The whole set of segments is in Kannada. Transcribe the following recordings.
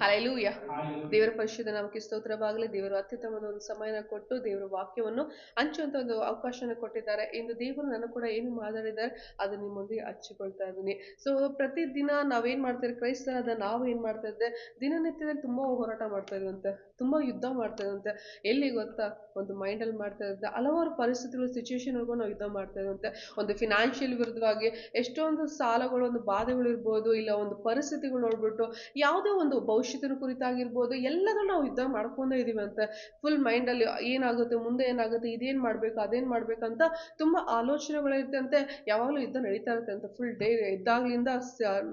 ಹಾಲೆಲೂಯ ದೇವರ ಪರಿಶುದ್ಧ ನಮಗೆ ಸ್ತೋತ್ರವಾಗಲಿ. ದೇವರು ಅತ್ಯುತ್ತಮ ಒಂದು ಸಮಯನ ಕೊಟ್ಟು ದೇವರ ವಾಕ್ಯವನ್ನು ಹಂಚುವಂತ ಒಂದು ಅವಕಾಶನ ಕೊಟ್ಟಿದ್ದಾರೆ. ಇಂದು ದೇವರು ನನ್ನ ಕೂಡ ಏನು ಮಾತಾಡಿದ್ದಾರೆ ಅದು ನಿಮ್ಮೊಂದಿಗೆ ಹಂಚಿಕೊಳ್ತಾ ಇದ್ದೀನಿ. ಸೊ ಪ್ರತಿದಿನ ನಾವೇನ್ ಮಾಡ್ತಾರೆ ಕ್ರೈಸ್ತರಾದ ನಾವು ಏನ್ ಮಾಡ್ತಾ ಇದ್ದೆ? ದಿನನಿತ್ಯದಲ್ಲಿ ತುಂಬಾ ಹೋರಾಟ ಮಾಡ್ತಾ ಇದ್ದಂತೆ ತುಂಬಾ ಯುದ್ಧ ಮಾಡ್ತಾ ಇದ್ದಂತೆ ಎಲ್ಲಿ ಗೊತ್ತಾ? ಒಂದು ಮೈಂಡ್ ಅಲ್ಲಿ ಮಾಡ್ತಾ ಇದ್ದೆ ಹಲವಾರು ಪರಿಸ್ಥಿತಿಗಳು ಸಿಚುವೇಶನ್ ನಾವು ಯುದ್ಧ ಮಾಡ್ತಾ ಇದ್ದಂತೆ ಒಂದು ಫಿನಾನ್ಷಿಯಲ್ ವಿರುದ್ಧವಾಗಿ ಎಷ್ಟೊಂದು ಸಾಲಗಳು ಒಂದು ಬಾಧೆಗಳು ಇರ್ಬೋದು ಇಲ್ಲ ಒಂದು ಪರಿಸ್ಥಿತಿಗಳು ನೋಡ್ಬಿಟ್ಟು ಯಾವುದೇ ಒಂದು ಭವಿಷ್ಯತ್ತಿನ ಕುರಿತಾಗಿರ್ಬೋದು ಎಲ್ಲದೂ ನಾವು ಯುದ್ಧ ಮಾಡ್ಕೊಂಡೇ ಇದ್ದೀವಿ ಅಂತ ಫುಲ್ ಮೈಂಡಲ್ಲಿ ಏನಾಗುತ್ತೆ, ಮುಂದೆ ಏನಾಗುತ್ತೆ, ಇದೇನು ಮಾಡಬೇಕು, ಅದೇನು ಮಾಡ್ಬೇಕಂತ ತುಂಬ ಆಲೋಚನೆಗಳಿರುತ್ತೆ ಅಂತೆ ಯಾವಾಗಲೂ ಯುದ್ಧ ನಡೀತಾ ಇರುತ್ತೆ ಅಂತ ಫುಲ್ ಡೇ ಇದ್ದಾಗ್ಲಿಂದ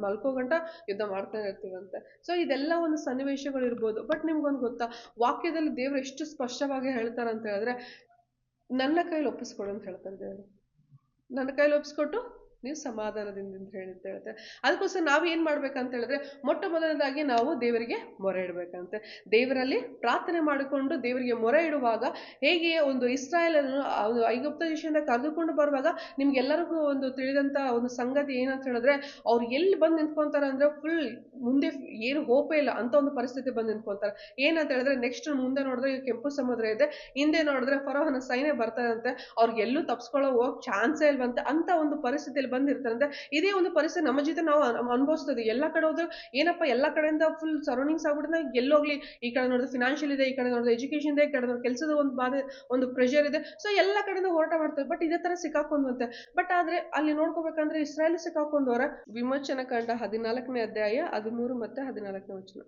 ಮಲ್ಕೋ ಗಂಟ ಯುದ್ಧ ಮಾಡ್ತಾನೆ ಇರ್ತೀವಂತೆ. ಸೊ ಇದೆಲ್ಲ ಒಂದು ಸನ್ನಿವೇಶಗಳಿರ್ಬೋದು. ಬಟ್ ನಿಮ್ಗೊಂದು ಗೊತ್ತಾ, ವಾಕ್ಯದಲ್ಲಿ ದೇವರು ಎಷ್ಟು ಸ್ಪಷ್ಟವಾಗಿ ಹೇಳ್ತಾರೆ ಅಂತ ಹೇಳಿದ್ರೆ, ನನ್ನ ಕೈಲಿ ಒಪ್ಪಿಸ್ಕೊಡು ಅಂತ ಹೇಳ್ತಾರೆ ದೇವರು. ನನ್ನ ಕೈಲಿ ಒಪ್ಪಿಸ್ಕೊಟ್ಟು ನೀವು ಸಮಾಧಾನದಿಂದ ಅಂತ ಹೇಳಿ ಹೇಳ್ತಾರೆ ಅದಕ್ಕೋಸ್ಕರ ನಾವು ಏನು ಮಾಡ್ಬೇಕಂತ ಹೇಳಿದ್ರೆ ಮೊಟ್ಟ ಮೊದಲನೇದಾಗಿ ನಾವು ದೇವರಿಗೆ ಮೊರೆ ಇಡಬೇಕಂತೆ. ದೇವರಲ್ಲಿ ಪ್ರಾರ್ಥನೆ ಮಾಡಿಕೊಂಡು ದೇವರಿಗೆ ಮೊರೆ ಇಡುವಾಗ ಹೇಗೆ ಒಂದು ಇಸ್ರಾಯೇಲ್ ಒಂದು ಐಗುಪ್ತ ದೇಶದಿಂದ ಕರೆದುಕೊಂಡು ಬರುವಾಗ ನಿಮ್ಗೆಲ್ಲರಿಗೂ ಒಂದು ತಿಳಿದಂತ ಒಂದು ಸಂಗತಿ ಏನಂತ ಹೇಳಿದ್ರೆ ಅವ್ರು ಎಲ್ಲಿ ಬಂದು ನಿಂತ್ಕೊಂತಾರೆ ಅಂದ್ರೆ ಫುಲ್ ಮುಂದೆ ಏನು ಹೋಪೇ ಇಲ್ಲ, ಅಂತ ಒಂದು ಪರಿಸ್ಥಿತಿ ಬಂದು ನಿಂತ್ಕೊಂತಾರೆ. ಏನಂತ ಹೇಳಿದ್ರೆ ನೆಕ್ಸ್ಟ್ ಮುಂದೆ ನೋಡಿದ್ರೆ ಕೆಂಪು ಸಮುದ್ರ ಇದೆ, ಹಿಂದೆ ನೋಡಿದ್ರೆ ಫರೋಹನ ಸೈನ್ಯ ಬರ್ತಾರಂತೆ ಅವ್ರಿಗೆ ಎಲ್ಲೂ ತಪ್ಸ್ಕೊಳ್ಳೋ ಹೋಗಕ್ ಚಾನ್ಸೇ ಇಲ್ವಂತೆ ಅಂತ ಒಂದು ಪರಿಸ್ಥಿತಿಯಲ್ಲಿ ಬಂದಿರ್ತಾರಂತೆ ಇದೇ ಒಂದು ಪರಿಸ್ಥಿತಿ ನಮ್ಮ ಜೊತೆ ನಾವು ಅನ್- ಅನುಭವಿಸ್ತದೆ. ಎಲ್ಲ ಕಡೆ ಹೋದ್ರೆ ಏನಪ್ಪ ಎಲ್ಲ ಕಡೆಯಿಂದ ಫುಲ್ ಸರೌಂಡಿಂಗ್ಸ್ ಆಗ್ಬಿಟ್ಟಿದೆ ಎಲ್ಲೋಗ್ಲಿ ಈ ಕಡೆ ನೋಡಿದ್ರೆ ಫಿನಾನ್ಷಿಯಲ್ ಇದೆ, ಈ ಕಡೆ ನೋಡಿದ್ರೆ ಎಜುಕೇಶನ್ ಇದೆ, ಈ ಕಡೆ ನೋಡಿದ್ರೆ ಕೆಲಸದ ಒಂದು ಬಾಧೆ, ಒಂದು ಪ್ರೆಷರ್ ಇದೆ. ಸೊ ಎಲ್ಲ ಕಡೆಯಿಂದ ಹೋರಾಟ ಮಾಡ್ತಾರೆ ಬಟ್ ಇದೇ ತರ ಸಿಕ್ಕಾಕೊಂಡ್ವಂತೆ. ಬಟ್ ಆದ್ರೆ ಅಲ್ಲಿ ನೋಡ್ಕೋಬೇಕಂದ್ರೆ ಇಸ್ರಾಯೇಲ್ ಸಿಕ್ಕಾಕೊಂಡವರ. ವಿಮೋಚನ ಕಂಡ ಹದಿನಾಲ್ಕನೇ ಅಧ್ಯಾಯ ಹದಿಮೂರು ಮತ್ತೆ ಹದಿನಾಲ್ಕನೇ ವಚನ.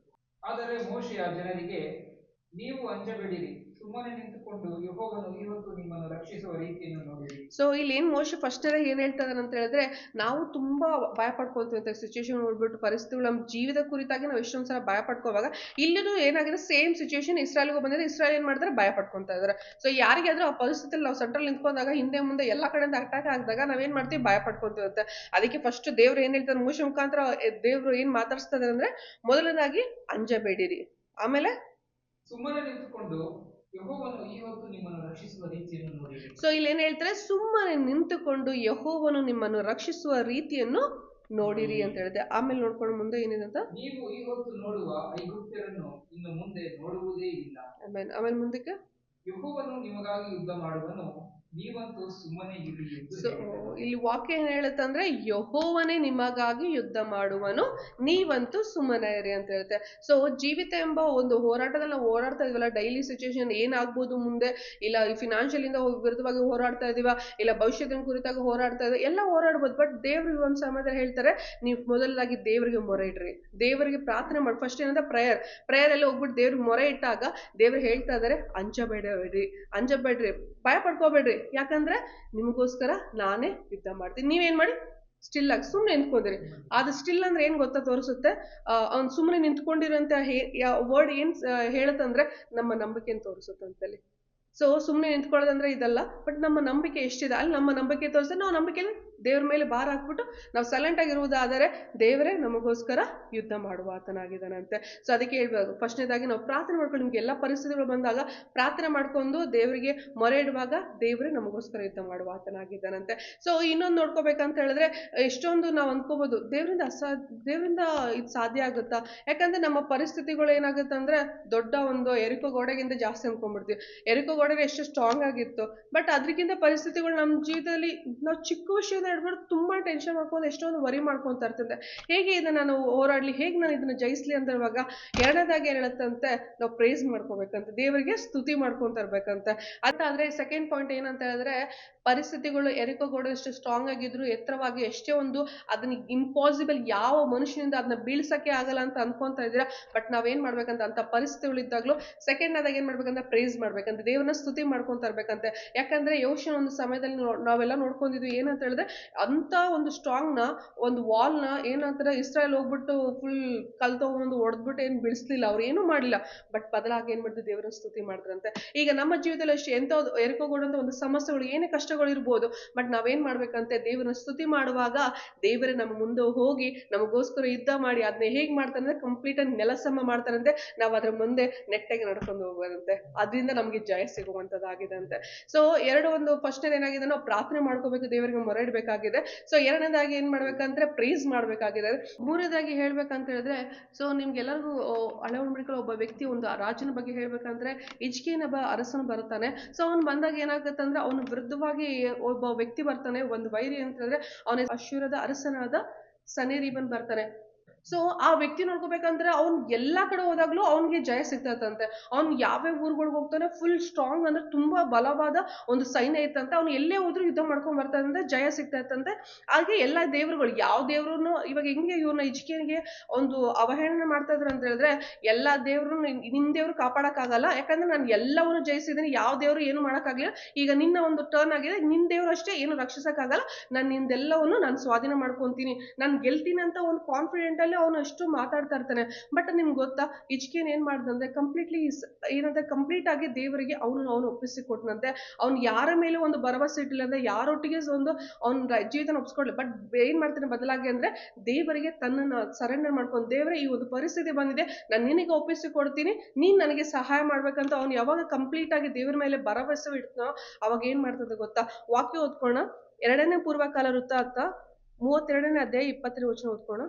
ಆದರೆ ಮೋಶೆಯ ಜನರಿಗೆ ನೀವು ಅಂಜಬೇಡಿರಿ. ಸುಮ್ಮನೆ ನಿಂತುಕೊಂಡು ಯೆಹೋವನು ಇವತ್ತು ನಿಮ್ಮನ್ನು ರಕ್ಷಿಸುವ ರೀತಿಯನ್ನು ನೋಡಿರಿ. ಸೊ ಇಲ್ಲಿ ಏನ್ ಮೋಶ ಫಸ್ಟ್ ಏನ್ ಹೇಳ್ತಾ ಇದಾರೆ ಅಂತ ಹೇಳಿದ್ರೆ, ನಾವು ತುಂಬಾ ಭಯ ಪಡ್ಕೊಂತೀವಿ ಅಂತ ಸಿಚುವೇಶನ್ ನೋಡ್ಬಿಟ್ಟು, ಪರಿಸ್ಥಿತಿಗಳು ನಮ್ಮ ಜೀವದ ಕುರಿತಾಗಿ ನಾವು ಎಷ್ಟೊಂದ್ ಸಲ ಭಯ ಪಡ್ಕೋವಾಗ ಇಲ್ಲಿನೂ ಏನಾಗಿದೆ ಸೇಮ್ ಸಿಚುವೇಶನ್ ಇಸ್ರಾಲ್ಗೆ ಬಂದಿದೆ ಇಸ್ರಾಲ್ ಏನ್ ಮಾಡಿದ್ರೆ ಭಯ ಪಡ್ಕೊಂತಾ ಇದಾರೆ ಸೊ ಯಾರಿಗಾದ್ರೂ ಆ ಪರಿಸ್ಥಿತಿಯಲ್ಲಿ ನಾವು ಸೆಂಟ್ರಲ್ ನಿಂತ್ಕೊಂಡಾಗ, ಹಿಂದೆ ಮುಂದೆ ಎಲ್ಲಾ ಕಡೆಯಿಂದ ಅಟ್ಯಾಕ್ ಆಗಿದಾಗ ನಾವೇನ್ ಮಾಡ್ತೀವಿ ಭಯ ಪಡ್ಕೊತಿರುತ್ತೆ ಅದಕ್ಕೆ ಫಸ್ಟ್ ದೇವ್ರು ಏನ್ ಹೇಳ್ತಾರೆ, ಮೋಶ ಮುಖಾಂತರ ದೇವ್ರು ಏನ್ ಮಾತಾಡ್ಸ್ತಾ ಅಂದ್ರೆ, ಮೊದಲನೇದಾಗಿ ಅಂಜಬೇಡಿರಿ. ಆಮೇಲೆ ಸುಮ್ಮನೆ ನಿಂತುಕೊಂಡು ಯೆಹೋವನು ಇವತ್ತು ನಿಮ್ಮನ್ನು ರಕ್ಷಿಸುವ ರೀತಿಯನ್ನು ಸೊ ಇಲ್ಲಿ ಏನ್ ಹೇಳ್ತಾರೆ? ಸುಮ್ಮನೆ ನಿಂತುಕೊಂಡು ಯಹೋವನು ನಿಮ್ಮನ್ನು ರಕ್ಷಿಸುವ ರೀತಿಯನ್ನು ನೋಡಿರಿ ಅಂತ ಹೇಳಿದೆ. ಆಮೇಲೆ ನೋಡ್ಕೊಂಡು ಮುಂದೆ ಏನಿದೆ ಅಂತ? ನೀವು ಇವತ್ತು ನೋಡುವ ಐಗುಪ್ತರನ್ನು ಇನ್ನು ಮುಂದೆ ನೋಡುವುದೇ ಇಲ್ಲ. ಆಮೇಲೆ ಆಮೇಲೆ ಮುಂದಕ್ಕೆ? ಯಹೋವನು ನಿಮಗಾಗಿ ಯುದ್ಧ ಮಾಡುವನು ಸೊ ಇಲ್ಲಿ ವಾಕ್ಯ ಏನ್ ಹೇಳುತ್ತಂದ್ರೆ ಯಹೋವನೇ ನಿಮಗಾಗಿ ಯುದ್ಧ ಮಾಡುವನು ನೀವಂತೂ ಸುಮ್ಮನೆ ಇರಿ ಅಂತ ಹೇಳುತ್ತೆ. ಸೊ ಜೀವಿತ ಎಂಬ ಒಂದು ಹೋರಾಟದಲ್ಲಿ ನಾವು ಹೋರಾಡ್ತಾ ಇದೀವಲ್ಲ ಡೈಲಿ ಸಿಚುವೇಶನ್ ಏನಾಗ್ಬೋದು ಮುಂದೆ? ಇಲ್ಲ ಈ ಫಿನಾನ್ಷಿಯಲ್ ಇಂದ ವಿರುದ್ಧವಾಗಿ ಹೋರಾಡ್ತಾ ಇದೀವ? ಇಲ್ಲ ಭವಿಷ್ಯದ ಕುರಿತಾಗಿ ಹೋರಾಡ್ತಾ ಇದೆ ಎಲ್ಲ ಹೋರಾಡ್ಬೋದು ಬಟ್ ದೇವ್ರಿಗೆ ಒಂದ್ ಸಮಯದಲ್ಲಿ ಹೇಳ್ತಾರೆ ನೀವು ಮೊದಲಾಗಿ ದೇವರಿಗೆ ಮೊರೆ ಇಡ್ರಿ. ದೇವರಿಗೆ ಪ್ರಾರ್ಥನೆ ಮಾಡಿ ಫಸ್ಟ್ ಏನಂದ್ರೆ ಪ್ರೇಯರ್ ಪ್ರೇಯರ್ ಎಲ್ಲ ಹೋಗ್ಬಿಟ್ಟು ದೇವ್ರಿಗೆ ಮೊರೆ ಇಟ್ಟಾಗ ದೇವ್ರು ಹೇಳ್ತಾ ಇದಾರೆ ಅಂಜಬೇಡಬೇಡ್ರಿ ಅಂಜಬೇಡ್ರಿ ಭಯ ಪಡ್ಕೋಬೇಡ್ರಿ ಯಾಕಂದ್ರೆ ನಿಮಗೋಸ್ಕರ ನಾನೇ ಯುದ್ಧ ಮಾಡ್ತೀನಿ. ನೀವೇನ್ ಮಾಡಿ? ಸ್ಟಿಲ್ ಆಗಿ ಸುಮ್ಮನೆ ನಿಂತ್ಕೊಂಡಿರಿ. ಅದು ಸ್ಟಿಲ್ ಅಂದ್ರೆ ಏನ್ ಗೊತ್ತಾ ತೋರಿಸುತ್ತೆ? ಅವ್ನು ಸುಮ್ಮನೆ ನಿಂತ್ಕೊಂಡಿರೋಂತ ವರ್ಡ್ ಏನ್ ಹೇಳುತ್ತಂದ್ರೆ ನಮ್ಮ ನಂಬಿಕೆಯನ್ನು ತೋರಿಸುತ್ತೆ ಅಂತಲ್ಲಿ ಸೊ ಸುಮ್ಮನೆ ನಿಂತ್ಕೊಳ್ಳೋದಂದ್ರೆ ಇದಲ್ಲ. ಬಟ್ ನಮ್ಮ ನಂಬಿಕೆ ಎಷ್ಟಿದೆ? ಅಲ್ಲಿ ನಮ್ಮ ನಂಬಿಕೆ ತೋರಿಸಿದ್ರೆ ನಾವು ನಂಬಿಕೆನ ದೇವ್ರ ಮೇಲೆ ಭಾರ ಹಾಕ್ಬಿಟ್ಟು ನಾವು ಸೈಲೆಂಟ್ ಆಗಿರುವುದಾದರೆ ದೇವರೇ ನಮಗೋಸ್ಕರ ಯುದ್ಧ ಮಾಡುವ ಆತನಾಗಿದ್ದಾನಂತೆ. ಸೊ ಅದಕ್ಕೆ ಹೇಳ್ಬೋದು ಫಸ್ಟ್ನೇದಾಗಿ ನಾವು ಪ್ರಾರ್ಥನೆ ಮಾಡ್ಕೊಂಡು ನಿಮ್ಗೆ ಎಲ್ಲ ಪರಿಸ್ಥಿತಿಗಳು ಬಂದಾಗ ಪ್ರಾರ್ಥನೆ ಮಾಡ್ಕೊಂಡು ದೇವರಿಗೆ ಮೊರೆ ಇಡುವಾಗ ದೇವರೇ ನಮಗೋಸ್ಕರ ಯುದ್ಧ ಮಾಡುವ ಆತನಾಗಿದ್ದಾನಂತೆ. ಸೊ ಇನ್ನೊಂದು ನೋಡ್ಕೋಬೇಕಂತ ಹೇಳಿದ್ರೆ ಎಷ್ಟೊಂದು ನಾವು ಅಂದ್ಕೋಬೋದು ದೇವರಿಂದ ಅಸಾ, ದೇವರಿಂದ ಇದು ಸಾಧ್ಯ ಆಗುತ್ತಾ? ಯಾಕಂದ್ರೆ ನಮ್ಮ ಪರಿಸ್ಥಿತಿಗಳು ಏನಾಗುತ್ತೆ ಅಂದ್ರೆ ದೊಡ್ಡ ಒಂದು ಎರಿಕೋ ಗೋಡೆಗಿಂತ ಜಾಸ್ತಿ ಅಂದ್ಕೊಂಡ್ಬಿಡ್ತೀವಿ ಎರಿಕೋ ಗೋಡೆಗೆ ಎಷ್ಟು ಸ್ಟ್ರಾಂಗ್ ಆಗಿತ್ತು. ಬಟ್ ಅದಕ್ಕಿಂತ ಪರಿಸ್ಥಿತಿಗಳು ನಮ್ಮ ಜೀವಿತದಲ್ಲಿ ನಾವು ಚಿಕ್ಕ ವಿಷಯದ ಹಿಡ್ಬಿಟ್ಟು ತುಂಬಾ ಟೆನ್ಷನ್ ಮಾಡ್ಕೊಂಡು ಎಷ್ಟೊಂದು ವರಿ ಮಾಡ್ಕೊತಾ ಇರ್ತದೆ. ಹೇಗೆ ಇದನ್ನ ನಾನು ಹೋರಾಡ್ಲಿ, ಹೇಗೆ ನಾನು ಇದನ್ನ ಜಯಿಸ್ಲಿ ಅಂತ ಇರುವಾಗ ಎರಡನೇದಾಗಿ ಹೇಳುತ್ತಂತೆ, ನಾವು ಪ್ರೇಸ್ ಮಾಡ್ಕೋಬೇಕಂತ, ದೇವರಿಗೆ ಸ್ತುತಿ ಮಾಡ್ಕೊಂತ ಇರ್ಬೇಕಂತ. ಅದಾದ್ರೆ ಸೆಕೆಂಡ್ ಪಾಯಿಂಟ್ ಏನಂತ ಹೇಳಿದ್ರೆ ಪರಿಸ್ಥಿತಿಗಳು ಎರಿಕೋಗೋಡು ಎಷ್ಟು ಸ್ಟ್ರಾಂಗ್ ಆಗಿದ್ರು ಎತ್ತರವಾಗಿ ಎಷ್ಟೇ ಒಂದು ಅದನ್ನ ಇಂಪಾಸಿಬಲ್ ಯಾವ ಮನುಷ್ಯನಿಂದ ಅದನ್ನ ಬೀಳ್ಸಕ್ಕೆ ಆಗಲ್ಲ ಅಂತ ಅನ್ಕೊಂತ ಇದ್ದೀರಾ. ಬಟ್ ನಾವೇನ್ ಮಾಡ್ಬೇಕಂತ, ಅಂತ ಪರಿಸ್ಥಿತಿಗಳು ಇದ್ದಾಗ್ಲೂ ಸೆಕೆಂಡ್ ಆದಾಗ ಏನ್ ಮಾಡ್ಬೇಕಂತ ಪ್ರೇಸ್ ಮಾಡ್ಬೇಕಂತ. ದೇವ್ರನ್ನ ಸ್ತುತಿ ಮಾಡ್ಕೊಂತ ಇರ್ಬೇಕಂತೆ ಯಾಕಂದ್ರೆ ಯೋಶನ ಒಂದು ಸಮಯದಲ್ಲಿ ನಾವೆಲ್ಲ ನೋಡ್ಕೊಂಡಿದ್ವಿ, ಏನಂತ ಹೇಳಿದ್ರೆ ಅಂತ ಒಂದು ಸ್ಟ್ರಾಂಗ್ನ, ಒಂದು ವಾಲ್ನ ಏನಂತಾರೆ ಇಸ್ರಾಯಲ್ ಹೋಗ್ಬಿಟ್ಟು ಫುಲ್ ಕಲ್ ತಗೊಂಡು ಹೊಡೆದ್ಬಿಟ್ಟು ಏನು ಬಿಡಿಸ್ಲಿಲ್ಲ ಅವ್ರು ಏನು ಮಾಡಿಲ್ಲ ಬಟ್ ಬದಲಾಗಿ ಏನ್ ಮಾಡಿದ್ರು ದೇವರ ಸ್ತುತಿ ಮಾಡಿದ್ರಂತೆ. ಈಗ ನಮ್ಮ ಜೀವಿತದಲ್ಲಿ ಅಷ್ಟೇ ಎಂತ ಎರ್ಕೋಗೊಂಡಂತ ಒಂದು ಸಮಸ್ಯೆಗಳು, ಏನೇ ಕಷ್ಟಗಳು ಇರ್ಬೋದು ಬಟ್ ನಾವೇನ್ ಮಾಡ್ಬೇಕಂತೆ, ದೇವರನ್ನ ಸ್ತುತಿ ಮಾಡುವಾಗ ದೇವರೇ ನಮ್ಮ ಮುಂದೆ ಹೋಗಿ ನಮಗೋಸ್ಕರ ಯುದ್ಧ ಮಾಡಿ ಅದನ್ನ ಹೇಗ್ ಮಾಡ್ತಾರೆ ಅಂದ್ರೆ ಕಂಪ್ಲೀಟ್ ಆಗಿ ನೆಲಸಮ ಮಾಡ್ತಾರಂತೆ. ನಾವು ಅದ್ರ ಮುಂದೆ ನೆಟ್ಟಾಗಿ ನಡ್ಕೊಂಡು ಹೋಗೋದಂತೆ ಅದರಿಂದ ನಮ್ಗೆ ಜಯ ಅಂತೆ. ಸೊ ಎರಡು ಒಂದು ಫಸ್ಟ್ ಏನಾಗಿದೆ ನಾವು ಪ್ರಾರ್ಥನೆ ಮಾಡ್ಕೋಬೇಕು, ದೇವರಿಗೆ ಮೊರೆ ಇಡಬೇಕಾಗಿದೆ. ಹೊಂದ್ಕೋಬೇಕಾಗಿದೆ ಸೊ ಎರಡನೇದಾಗಿ ಏನ್ ಮಾಡ್ಬೇಕಂದ್ರೆ ಪ್ರೇಸ್ ಮಾಡ್ಬೇಕಾಗಿದೆ. ಮೂರನೇದಾಗಿ ಹೇಳ್ಬೇಕಂತ ಹೇಳಿದ್ರೆ ಸೊ ನಿಮ್ಗೆಲ್ಲರಿಗೂ ಉಳ್ಬಿಡ್ಕೊಳ್ಳೋ ಒಬ್ಬ ವ್ಯಕ್ತಿ ಒಂದು ರಾಜನ ಬಗ್ಗೆ ಹೇಳ್ಬೇಕಂದ್ರೆ ಇಜ್ಕೇನ ಒಬ್ಬ ಅರಸನು ಬರ್ತಾನೆ. ಸೊ ಅವ್ನು ಬಂದಾಗ ಏನಾಗುತ್ತೆ ಅಂದ್ರೆ ಅವನ ವಿರುದ್ಧವಾಗಿ ಒಬ್ಬ ವ್ಯಕ್ತಿ ಬರ್ತಾನೆ, ಒಂದು ವೈರಿ ಅಂತ ಹೇಳಿದ್ರೆ, ಅವನ ಅಶ್ವರದ ಅರಸನಾದ ಸನಿರೀಬನ್ ಬರ್ತಾನೆ. ಸೊ ಆ ವ್ಯಕ್ತಿ ನೋಡ್ಕೋಬೇಕಂದ್ರೆ ಅವ್ನ್ ಎಲ್ಲಾ ಕಡೆ ಹೋದಾಗ್ಲೂ ಅವ್ನಿಗೆ ಜಯ ಸಿಗ್ತದಂತೆ ಅವ್ನ್ ಯಾವ್ಯಾವ ಊರುಗಳಿಗೆ ಹೋಗ್ತಾನೆ ಫುಲ್ ಸ್ಟ್ರಾಂಗ್ ಅಂದ್ರೆ ತುಂಬಾ ಬಲವಾದ ಒಂದು ಸೈನ್ಯ ಇತ್ತಂತೆ. ಅವ್ನು ಎಲ್ಲೇ ಹೋದ್ರು ಯುದ್ಧ ಮಾಡ್ಕೊಂಡ್ ಬರ್ತಾನಂತೆ, ಜಯ ಸಿಗ್ತದಂತೆ ಹಾಗೆ ಎಲ್ಲಾ ದೇವರುಗಳು, ಯಾವ ದೇವ್ರು ಇವಾಗ ಹೆಂಗೆ ಇವ್ರನ್ನ ಇಜ್ಕೇನ್ಗೆ ಒಂದು ಅವಹೇಳನ ಮಾಡ್ತಾ ಇದ್ರು ಅಂತ ಹೇಳಿದ್ರೆ, ಎಲ್ಲಾ ದೇವ್ರು ನಿನ್ ದೇವ್ರು ಕಾಪಾಡಕ್ಕಾಗಲ್ಲ. ಯಾಕಂದ್ರೆ ನಾನು ಎಲ್ಲವನ್ನು ಜಯಿಸಿದ್ದೀನಿ ಯಾವ ದೇವ್ರು ಏನು ಮಾಡಕ್ಕಾಗಿಲ್ಲ ಈಗ ನಿನ್ನ ಒಂದು ಟರ್ನ್ ಆಗಿದೆ, ನಿನ್ ದೇವ್ರು ಅಷ್ಟೇ ಏನು ರಕ್ಷಿಸಕ್ಕಾಗಲ್ಲ. ನಾನು ನಿಂದೆಲ್ಲವನ್ನು ನಾನು ಸ್ವಾಧೀನ ಮಾಡ್ಕೊಂತೀನಿ. ನಾನು ಗೆಲ್ತೀನಿ ಅಂತ ಒಂದು ಕಾನ್ಫಿಡೆಂಟ್ ಅವನು ಅಷ್ಟು ಮಾತಾಡ್ತಾ ಇರ್ತಾನೆ. ಬಟ್ ನಿಮ್ಗೆ ಗೊತ್ತಾ ಇಚ್ಕೇನ್ ಏನ್ ಮಾಡ್ದಂದ್ರೆ ಕಂಪ್ಲೀಟ್ಲಿ ಏನಂದ್ರೆ ಕಂಪ್ಲೀಟ್ ಆಗಿ ದೇವರಿಗೆ ಅವನು ಅವನು ಒಪ್ಪಿಸಿ ಕೊಟ್ಟನಂತೆ ಅವ್ನು ಯಾರ ಮೇಲೆ ಒಂದು ಭರವಸೆ ಇಟ್ಟಿಲ್ಲ ಅಂದ್ರೆ, ಯಾರೊಟ್ಟಿಗೆ ಒಂದು ಅವ್ನ ಜೀವಿತನ ಒಪ್ಸ್ಕೊಳ್ಳಿ ಬಟ್ ಏನ್ ಮಾಡ್ತಾನೆ ಬದಲಾಗಿ ಅಂದ್ರೆ, ದೇವರಿಗೆ ತನ್ನನ್ನ ಸರೆಂಡರ್ ಮಾಡ್ಕೊಂಡು, ದೇವರೇ ಈ ಒಂದು ಪರಿಸ್ಥಿತಿ ಬಂದಿದೆ, ನಾನು ನಿನಗೆ ಒಪ್ಪಿಸಿ ಕೊಡ್ತೀನಿ, ನೀನ್ ನನಗೆ ಸಹಾಯ ಮಾಡ್ಬೇಕಂತ ಅವ್ನು ಯಾವಾಗ ಕಂಪ್ಲೀಟ್ ಆಗಿ ದೇವರ ಮೇಲೆ ಭರವಸೆ ಇಡ್ತಾನೋ ಅವಾಗ ಏನ್ ಮಾಡ್ತದೆ ಗೊತ್ತಾ? ವಾಕ್ಯ ಓದ್ಕೋಣ ಎರಡನೇ ಪೂರ್ವಕಾಲ ವೃತ್ತಾಂತ ಮೂವತ್ತೆರಡನೇ ಅಧ್ಯಾಯ ಇಪ್ಪತ್ತನೇ ವಚನ ಓದ್ಕೋಣ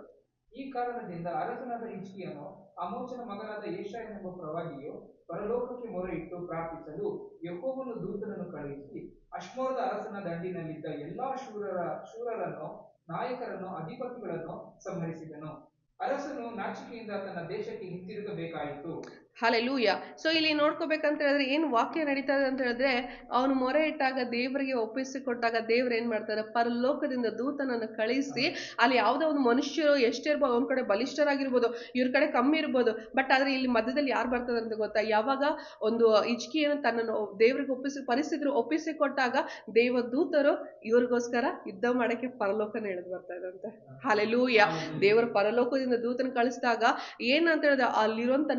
ಈ ಕಾರಣದಿಂದ ಅರಸನಾದ ಹಿಜ್ಕೀಯನು ಆಮೋಚನ ಮಗನಾದ ಯೆಶಾಯನೆಂಬ ಪ್ರವಾದಿಯು ಪರಲೋಕಕ್ಕೆ ಮೊರೆ ಇಟ್ಟು ಪ್ರಾರ್ಥಿಸಲು ಯೆಹೋವನು ದೂತನನ್ನು ಕಳುಹಿಸಿ, ಅಶ್ಮೋರದ ಅರಸನ ದಂಡಿನಲ್ಲಿದ್ದ ಎಲ್ಲಾ ಶೂರರ, ಶೂರರನ್ನು, ನಾಯಕರನ್ನು, ಅಧಿಪತಿಗಳನ್ನು ಸಂಹರಿಸಿದನು. ಅರಸನು ನಾಚಿಕೆಯಿಂದ ತನ್ನ ದೇಶಕ್ಕೆ ಹಿಂತಿರುಗಬೇಕಾಯಿತು. ಹಾಲೆಲೂಯ ಸೊ ಇಲ್ಲಿ ನೋಡ್ಕೋಬೇಕಂತ ಹೇಳಿದ್ರೆ ಏನು ವಾಕ್ಯ ನಡೀತಾ ಇದೆ ಅಂತ ಹೇಳಿದ್ರೆ ಅವನು ಮೊರೆ ಇಟ್ಟಾಗ ದೇವರಿಗೆ ಒಪ್ಪಿಸಿ ಕೊಟ್ಟಾಗ ದೇವ್ರು ಏನ್ ಮಾಡ್ತಾರೆ ಪರಲೋಕದಿಂದ ದೂತನನ್ನು ಕಳಿಸಿ ಅಲ್ಲಿ ಯಾವುದೋ ಒಂದು ಮನುಷ್ಯರು ಎಷ್ಟೇ ಇರ್ಬೋದು ಒಂದ್ ಕಡೆ ಬಲಿಷ್ಠರಾಗಿರ್ಬೋದು ಇವ್ರ ಕಡೆ ಕಮ್ಮಿ ಇರ್ಬೋದು ಬಟ್ ಆದ್ರೆ ಇಲ್ಲಿ ಮಧ್ಯದಲ್ಲಿ ಯಾರು ಬರ್ತಾರೆ ಅಂತ ಗೊತ್ತಾ? ಯಾವಾಗ ಒಂದು ಇಚ್ಕಿಯನ್ನು ತನ್ನನ್ನು ದೇವರಿಗೆ ಒಪ್ಪಿಸಿ ಪರಿಸ್ಥಿತಿ ಒಪ್ಪಿಸಿ ಕೊಟ್ಟಾಗ ದೇವ ದೂತರು ಇವ್ರಿಗೋಸ್ಕರ ಯುದ್ಧ ಮಾಡಕ್ಕೆ ಪರಲೋಕನ ಎಳೆದು ಬರ್ತಾ ಇದಂತೆ ಹಾಲೆಲೂಯ ದೇವರ ಪರಲೋಕದಿಂದ ದೂತನ ಕಳಿಸಿದಾಗ ಏನಂತ ಹೇಳಿದ್ರೆ ಅಲ್ಲಿರುವಂತ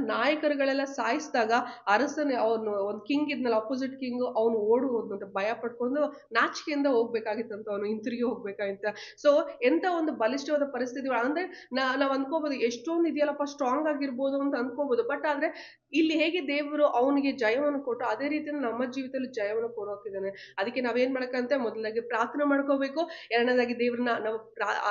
ನಾಯಕರುಗಳೆಲ್ಲ ಸಾಯಿಸಿದಾಗ ಅರಸನ ಅವನು, ಒಂದು ಕಿಂಗ್ ಇದ್ನಲ್ಲ ಅಪೋಸಿಟ್ ಕಿಂಗ್ ಅವನು ಓಡು ಅಂತ ಭಯ ಪಡ್ಕೊಂಡು ನಾಚಿಕೆಯಿಂದ ಹೋಗ್ಬೇಕಾಗಿತ್ತಂತ ಅವನು, ಹಿಂತಿರುಗಿ ಹೋಗ್ಬೇಕಾಗಿತ್ತ. ಸೊ ಎಂತ ಒಂದು ಬಲಿಷ್ಠವಾದ ಪರಿಸ್ಥಿತಿ ಅಂದ್ರೆ ನಾವು ಅನ್ಕೋಬಹುದು ಎಷ್ಟೊಂದು ಇದೆಯಲ್ಲಪ್ಪ ಸ್ಟ್ರಾಂಗ್ ಆಗಿರ್ಬೋದು ಅಂತ ಅನ್ಕೋಬಹುದು ಬಟ್ ಆದ್ರೆ, ಇಲ್ಲಿ ಹೇಗೆ ದೇವರು ಅವನಿಗೆ ಜಯವನ್ನು ಕೊಟ್ಟು, ಅದೇ ರೀತಿ ನಮ್ಮ ಜೀವಿತದಲ್ಲಿ ಜಯವನ್ನು ಕೊಡೋಕಿದ್ದಾನೆ. ಅದಕ್ಕೆ ನಾವೇನ್ ಮಾಡಕಂತೆ? ಮೊದಲಾಗಿ ಪ್ರಾರ್ಥನೆ ಮಾಡ್ಕೋಬೇಕು. ಎರಡನೇದಾಗಿ ದೇವರನ್ನ ನಾವು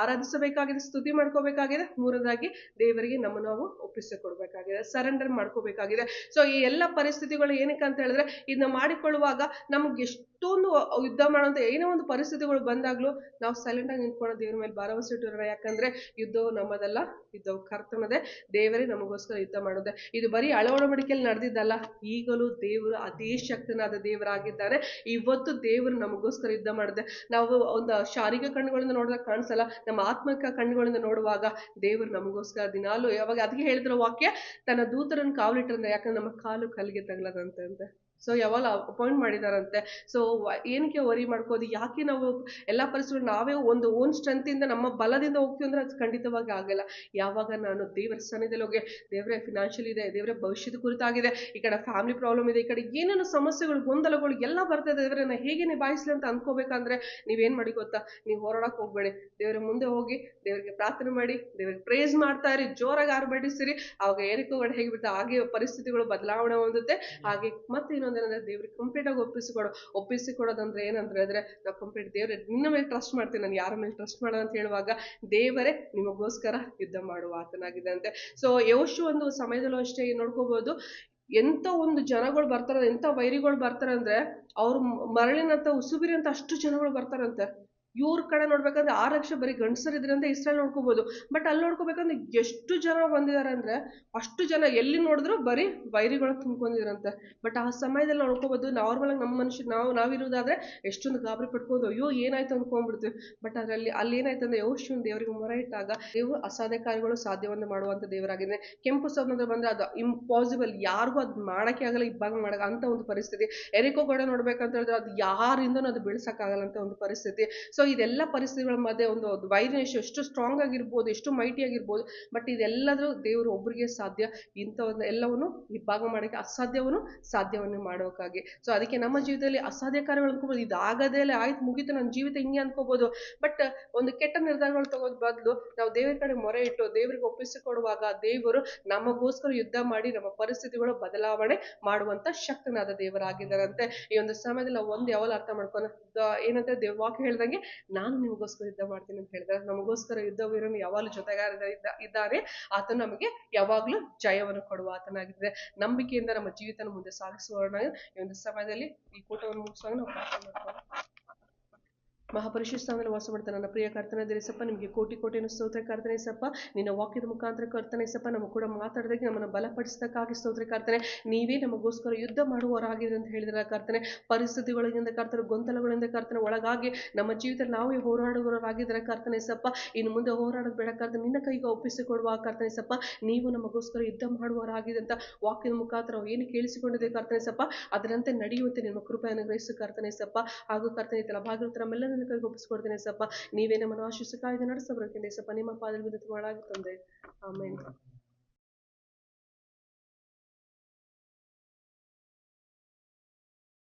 ಆರಾಧಿಸಬೇಕಾಗಿದೆ, ಸ್ತುತಿ ಮಾಡ್ಕೋಬೇಕಾಗಿದೆ. ಮೂರನೇದಾಗಿ ದೇವರಿಗೆ ನಮ್ಮ ನಾವು ಒಪ್ಪಿಸಿಕೊಡ್ಬೇಕಾಗಿದೆ. ಸರೆಂಡರ್ ಸರೆಂಡರ್ ಮಾಡ್ಕೋಬೇಕಾಗಿದೆ ಸೊ ಈ ಎಲ್ಲ ಪರಿಸ್ಥಿತಿಗಳು ಏನಕ್ಕೆ ಅಂತ ಹೇಳಿದ್ರೆ, ಇದನ್ನ ಮಾಡಿಕೊಳ್ಳುವಾಗ ನಮ್ಗೆ ಎಷ್ಟೊಂದು ಯುದ್ಧ ಮಾಡುವಂತ ಏನೋ ಒಂದು ಪರಿಸ್ಥಿತಿಗಳು ಬಂದಾಗ್ಲೂ ನಾವು ಸೈಲೆಂಟ್ ಆಗಿ ನಿಂತ್ಕೊಂಡು ದೇವ್ರ ಮೇಲೆ ಭರವಸೆ ಇಟ್ಟಿರೋಣ. ಯಾಕಂದ್ರೆ ಯುದ್ಧವು ನಮ್ಮದಲ್ಲ, ಯುದ್ಧವು ಕರ್ತನದೇ. ದೇವರೇ ನಮಗೋಸ್ಕರ ಯುದ್ಧ ಮಾಡೋದೆ ಇದು ಬರೀ ಅಳವಡಿಕೆಯಲ್ಲಿ ನಡೆದಿದ್ದಲ್ಲ, ಈಗಲೂ ದೇವರು ಅದೇ ಶಕ್ತನಾದ ದೇವರಾಗಿದ್ದಾರೆ. ಇವತ್ತು ದೇವರು ನಮಗೋಸ್ಕರ ಯುದ್ಧ ಮಾಡಿದೆ. ನಾವು ಒಂದು ಶಾರೀರಿಕ ಕಣ್ಣುಗಳಿಂದ ನೋಡಿದಾಗ ಕಾಣಿಸಲ್ಲ, ನಮ್ಮ ಆತ್ಮಿಕ ಕಣ್ಣುಗಳಿಂದ ನೋಡುವಾಗ ದೇವರು ನಮಗೋಸ್ಕರ ದಿನಾಲು ಯಾವಾಗ ಅದಕ್ಕೆ ಹೇಳಿದ್ರ ವಾಕ್ಯ, ತನ್ನ ದೂತರನ್ನು ಕಾವಲಿಟ್ಟರಂತೆ ಯಾಕಂದ್ರೆ ನಮ್ಮ ಕಾಲು ಕಲ್ಲಿಗೆ ತಗಲದಂತೆ ಅಂತೆ. ಸೊ ಯಾವಾಗ ಅಪಾಯಿಂಟ್ ಮಾಡಿದಾರಂತೆ. ಸೊ ಏನಕ್ಕೆ ವರಿ ಮಾಡ್ಕೋದು ಯಾಕೆ ನಾವು ಎಲ್ಲಾ ಪರಿಸ್ಥಿತಿಗಳು ನಾವೇ ಒಂದು ಓನ್ ಸ್ಟ್ರೆಂತಿಂದ ನಮ್ಮ ಬಲದಿಂದ ಹೋಗ್ತೀವಿ ಅಂದ್ರೆ ಅದು ಖಂಡಿತವಾಗಿ ಆಗಲ್ಲ. ಯಾವಾಗ ನಾನು ದೇವರ ಸನ್ನಿಧಿಯಲ್ಲಿ ಹೋಗಿ, ದೇವರೇ ಫಿನಾನ್ಷಿಯಲ್ ಇದೆ, ದೇವರೇ ಭವಿಷ್ಯದ ಕುರಿತಾಗಿದೆ, ಈ ಕಡೆ ಫ್ಯಾಮಿಲಿ ಪ್ರಾಬ್ಲಮ್ ಇದೆ, ಈ ಕಡೆ ಏನೇನು ಸಮಸ್ಯೆಗಳು, ಗೊಂದಲಗಳು ಎಲ್ಲ ಬರ್ತಾ ಇದೆ, ದೇವರೇ ನಾ ಹೇಗೆ ನಿಭಾಯಿಸಲಿ ಅಂತ ಅನ್ಕೋಬೇಕಂದ್ರೆ ನೀವೇನ್ ಮಾಡಿ ಗೊತ್ತಾ? ನೀವು ಹೋರಾಡಕ್ ಹೋಗ್ಬೇಡಿ. ದೇವರ ಮುಂದೆ ಹೋಗಿ, ದೇವರಿಗೆ ಪ್ರಾರ್ಥನೆ ಮಾಡಿ, ದೇವರಿಗೆ ಪ್ರೇಸ್ ಮಾಡ್ತಾ ಇರಿ, ಜೋರಾಗಿ ಆರ್ಭಟಿಸಿರಿ. ಅವಾಗ ಏರಿಕೆಗಳು ಹೇಗೆ ಬಿಡ್ತಾ ಹಾಗೆ ಪರಿಸ್ಥಿತಿಗಳು ಬದಲಾವಣೆ ಹೊಂದುತ್ತೆ. ಹಾಗೆ ಮತ್ತೆ ಇನ್ನೊಂದೇನಂದ್ರೆ ದೇವ್ರಿಗೆ ಕಂಪ್ಲೀಟ್ ಆಗಿ ಒಪ್ಪಿಸಿ ಒಪ್ಪಿಸಿಕೊಡೋದಂದ್ರೆ ಏನಂತ ಹೇಳಿದ್ರೆ, ನಾವು ಕಂಪ್ಲೀಟ್ ದೇವ್ರೆ, ನಿನ್ನ ಮೇಲೆ ಟ್ರಸ್ಟ್ ಮಾಡ್ತೀನಿ, ನಾನು ಯಾರ ಮೇಲೆ ಟ್ರಸ್ಟ್ ಮಾಡೋಣ ಅಂತ ಹೇಳುವಾಗ ದೇವರೇ ನಿಮಗೋಸ್ಕರ ಯುದ್ಧ ಮಾಡುವ ಆತನಾಗಿದೆ ಅಂತೆ. ಸೊ ಯೋಶು ಒಂದು ಸಮಯದಲ್ಲೂ ಅಷ್ಟೇ ನೋಡ್ಕೋಬಹುದು ಎಂತ ಒಂದು ಜನಗಳು ಬರ್ತಾರೆ, ಎಂತ ವೈರಿಗಳು ಬರ್ತಾರೆ ಅಂದ್ರೆ, ಅವ್ರು ಮರಳಿನಂತ ಉಸುಬಿರಿ ಅಂತ ಅಷ್ಟು ಜನಗಳು ಬರ್ತಾರಂತೆ. ಇವ್ರ ಕಡೆ ನೋಡ್ಬೇಕಂದ್ರೆ ಆರು ಲಕ್ಷ ಬರೀ ಗಂಡಸರು ಇದ್ರಂತೆ ಇಸ್ರೇಲ್ ನೋಡ್ಕೋಬಹುದು ಬಟ್ ಅಲ್ಲಿ ನೋಡ್ಕೋಬೇಕಂದ್ರೆ ಎಷ್ಟು ಜನ ಬಂದಿದ್ದಾರೆ ಅಂದ್ರೆ ಅಷ್ಟು ಜನ ಎಲ್ಲಿ ನೋಡಿದ್ರು ಬರೀ ವೈರಿಗಳು ತುಂಬ್ಕೊಂಡಿದ್ರಂತೆ. ಬಟ್ ಆ ಸಮಯದಲ್ಲಿ ನೋಡ್ಕೋಬಹುದು ನಾರ್ಮಲ್ ಆಗಿ ನಮ್ಮ ಮನುಷ್ಯ ನಾವು ನಾವಿರೋದಾದ್ರೆ ಎಷ್ಟೊಂದು ಗಾಬರಿ ಪಡ್ಕೊಂಡು ಅಯ್ಯೋ ಏನಾಯ್ತು ಅನ್ಕೊಂಡ್ಬಿಡ್ತೀವಿ. ಬಟ್ ಅದ್ರಲ್ಲಿ ಅಲ್ಲಿ ಏನಾಯ್ತು ಅಂದ್ರೆ ಯೋಶುನ್ ದೇವರಿಗೆ ಮೊರ ಇಟ್ಟಾಗ ನೀವು ಅಸಾಧ್ಯ ಕಾರ್ಯಗಳು ಸಾಧ್ಯವನ್ನು ಮಾಡುವಂತ ದೇವರಾಗಿದೆ ಕೆಂಪು ಸಮುದ್ರ ಬಂದ್ರೆ ಅದು ಇಂಪಾಸಿಬಲ್ ಯಾರಿಗೂ ಅದು ಮಾಡಕ್ಕೆ ಆಗಲ್ಲ, ಇಬ್ಬಾಗ ಮಾಡಕ ಅಂತ ಒಂದು ಪರಿಸ್ಥಿತಿ. ಎರಿಕೋ ಗೋಡೆ ನೋಡ್ಬೇಕಂತ ಹೇಳಿದ್ರೆ ಅದು ಯಾರಿಂದನೂ ಅದು ಆಗಲ್ಲ ಅಂತ ಒಂದು ಪರಿಸ್ಥಿತಿ. ಸೊ ಇದೆಲ್ಲ ಪರಿಸ್ಥಿತಿಗಳ ಮಧ್ಯೆ ಒಂದು ವೈರಿನ ಎಷ್ಟು ಸ್ಟ್ರಾಂಗ್ ಆಗಿರ್ಬೋದು, ಎಷ್ಟು ಮೈಟಿ ಆಗಿರ್ಬೋದು ಬಟ್ ಇದೆಲ್ಲದರೂ ದೇವರು ಒಬ್ಬರಿಗೆ ಸಾಧ್ಯ. ಇಂಥ ಒಂದು ಎಲ್ಲವನ್ನು ಭಾಗ ಮಾಡೋಕ್ಕೆ ಅಸಾಧ್ಯವನ್ನು ಸಾಧ್ಯವನ್ನು ಮಾಡೋಕ್ಕಾಗಿ ಸೊ ಅದಕ್ಕೆ ನಮ್ಮ ಜೀವಿತದಲ್ಲಿ ಅಸಾಧ್ಯ ಕಾರ್ಯಗಳು ಅನ್ಕೋಬೋದು. ಇದಾಗದೇ ಆಯ್ತು, ಮುಗೀತು, ನನ್ನ ಜೀವಿತ ಹಿಂಗೆ ಅನ್ಕೋಬೋದು. ಬಟ್ ಒಂದು ಕೆಟ್ಟ ನಿರ್ಧಾರಗಳು ತಗೋದ್ ಬದಲು ನಾವು ದೇವರ ಕಡೆ ಮೊರೆ ಇಟ್ಟು, ದೇವರಿಗೆ ಒಪ್ಪಿಸಿಕೊಡುವಾಗ ದೇವರು ನಮಗೋಸ್ಕರ ಯುದ್ಧ ಮಾಡಿ, ನಮ್ಮ ಪರಿಸ್ಥಿತಿಗಳು ಬದಲಾವಣೆ ಮಾಡುವಂತ ಶಕ್ತನಾದ ದೇವರಾಗಿದ್ದಾರಂತೆ. ಈ ಒಂದು ಸಮಯದಲ್ಲಿ ಒಂದು ಯಾವಾಗ ಅರ್ಥ ಮಾಡ್ಕೊಂಡು ಏನಂತ ದೇವ್ ವಾಕ್ಯ ಹೇಳ್ದಂಗೆ ನಾನು ನಿಮಗೋಸ್ಕರ ಯುದ್ಧ ಮಾಡ್ತೀನಿ ಅಂತ ಹೇಳಿದ್ರೆ, ನಮಗೋಸ್ಕರ ಯುದ್ಧವೀರನು ಯಾವಾಗಲೂ ಜೊತೆಗಾರ ಇದ್ದ- ಇದ್ದಾರೆ. ಆತ ನಮಗೆ ಯಾವಾಗಲೂ ಜಯವನ್ನು ಕೊಡುವ ಆತನಾಗಿದ್ರೆ ನಂಬಿಕೆಯಿಂದ ನಮ್ಮ ಜೀವಿತ ಮುಂದೆ ಸಾಗಿಸುವ ಈ ಒಂದು ಸಮಯದಲ್ಲಿ ಈ ಕೂಟವನ್ನು ಮುಗಿಸುವಾಗ ನಾವು ಪ್ರಾರ್ಥನೆ ಮಾಡ್ಕೊಳ್ಳೋಣ ಸ್ಥಾನದಲ್ಲಿ ವಾಸ ಮಾಡ್ತಾನೆ ನನ್ನ ಪ್ರಿಯ ಕರ್ತನ ದೇಸಪ್ಪ ನಿಮಗೆ ಕೋಟಿ ಕೋಟಿನ ಸ್ತೋತ್ರ ಕರ್ತನೆ ಸಪ್ಪ. ನಿನ್ನ ವಾಕ್ಯದ ಮುಖಾಂತರ ಕರ್ತನೆ ಸಪ್ಪ, ನಮ್ಮ ಕೂಡ ಮಾತಾಡೋದಕ್ಕೆ ನಮ್ಮನ್ನು ಬಲಪಡಿಸದಕ್ಕಾಗಿ ಸ್ತೋತ್ರ ಕರ್ತನೆ. ನೀವೇ ನಮಗೋಸ್ಕರ ಯುದ್ಧ ಮಾಡುವವರಾಗಿದೆ ಅಂತ ಹೇಳಿದ್ರೆ ಕರ್ತನೆ. ಪರಿಸ್ಥಿತಿಗಳಿಂದ ಕರ್ತನೆ, ಗೊಂದಲಗಳಿಂದ ಕರ್ತನೆ ಒಳಗಾಗಿ ನಮ್ಮ ಜೀವಿತ ನಾವೇ ಹೋರಾಡುವವರಾಗಿದ್ದರೆ ಕರ್ತನೆ ಸಪ್ಪ. ಇನ್ನು ಮುಂದೆ ಹೋರಾಡೋದು ಬೇಡ ಕರ್ತನೆ. ನಿನ್ನ ಕೈಗೆ ಒಪ್ಪಿಸಿಕೊಡುವ ಕರ್ತನೆ ಸಪ್ಪ. ನೀವು ನಮಗೋಸ್ಕರ ಯುದ್ಧ ಮಾಡುವವರಾಗಿದೆ ಅಂತ ವಾಕ್ಯದ ಮುಖಾಂತರ ಏನು ಕೇಳಿಸಿಕೊಂಡಿದೆ ಕರ್ತನೆ ಸಪ್ಪ. ಅದರಂತೆ ನಡೆಯುವಂತೆ ನಿಮ್ಮ ಕೃಪೆಯನ್ನು ಅನುಗ್ರಹಿಸು ಕರ್ತನೆ ಸಪ್ಪ. ಹಾಗೂ ಕರ್ತನೆ ತಲಭಾಗಿರುತ್ತ ನಮ್ಮೆಲ್ಲ ನನ್ನ ಕೈಗೆ ಒಪ್ಪಿಸ್ಕೊಡ್ತೇನೆ ಸಪ್ಪ ನೀವೇ ನಮ್ಮನ್ನು ಆಶಿಸಿ ಕಾಯ್ದೆ ನಡೆಸಬರಕ್ಕೆ ಸಪ್ಪ ನಿಮ್ಮ ಪಾದಲ್ ಬಿದ್ದು ಮಾಡಾಗಿ ತಂದೆ. ಆಮೇಲೆ